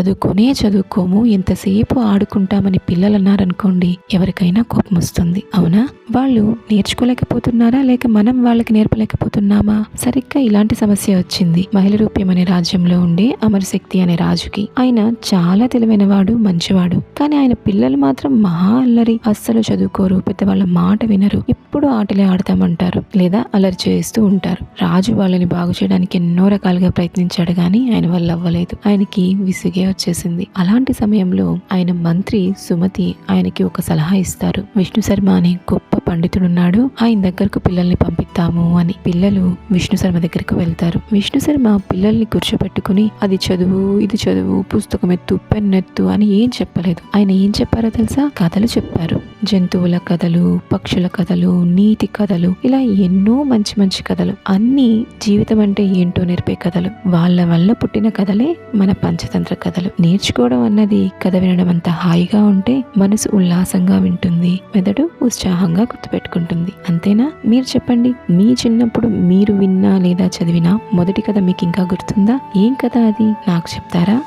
చదువుకునే చదువుకోము ఎంతసేపు ఆడుకుంటామని పిల్లలు అన్నారనుకోండి ఎవరికైనా కోపం వస్తుంది. అవునా? వాళ్ళు నేర్చుకోలేకపోతున్నారా? లేక మనం వాళ్ళకి నేర్పలేకపోతున్నామా? సరిగ్గా ఇలాంటి సమస్య వచ్చింది. మహిళ రూప్యం అనే రాజ్యంలో ఉండే అమరశక్తి అనే రాజుకి. ఆయన చాలా తెలివైనవాడు మంచివాడు. కానీ ఆయన పిల్లలు మాత్రం మహా అల్లరి. అస్సలు చదువుకోరు పెద్దవాళ్ళ మాట వినరు. ఎప్పుడు ఆటలే ఆడతామంటారు లేదా అలర్ చేస్తూ ఉంటారు. రాజు వాళ్ళని బాగు చేయడానికి ఎన్నో రకాలుగా ప్రయత్నించాడు కానీ ఆయన వల్ల అవ్వలేదు. ఆయనకి విసుగే వచ్చేసింది. అలాంటి సమయంలో ఆయన మంత్రి సుమతి ఆయనకి ఒక సలహా ఇస్తారు. విష్ణు శర్మ అనే గొప్ప పండితుడున్నాడు. ఆయన దగ్గరకు పిల్లల్ని పంపిస్తాము అని పిల్లలు విష్ణు శర్మ దగ్గరకు వెళ్తారు. విష్ణు శర్మ పిల్లల్ని కూర్చోబెట్టుకుని అది చదువు ఇది చదువు పుస్తకం ఎత్తు పెన్నెత్తు అని ఏం చెప్పలేదు. ఆయన ఏం చెప్పారో తెలుసా? కథలు చెప్పారు. జంతువుల కథలు పక్షుల కథలు నీతి కథలు ఇలా ఎన్నో మంచి మంచి కథలు. అన్ని జీవితం అంటే ఏంటో నేర్పే కథలు. వాళ్ళ వల్ల పుట్టిన కథలే మన పంచతంత్ర కథలు. నేర్చుకోవడం అన్నది కథ వినడం అంత హాయిగా ఉంటే మనసు ఉల్లాసంగా వింటుంది మెదడు ఉత్సాహంగా గుర్తుపెట్టుకుంటుంది. అంతేనా? మీరు చెప్పండి. మీ చిన్నప్పుడు మీరు విన్నా లేదా చదివినా మొదటి కథ మీకు ఇంకా గుర్తుందా? ఏం కథ అది? నాకు చెప్తారా?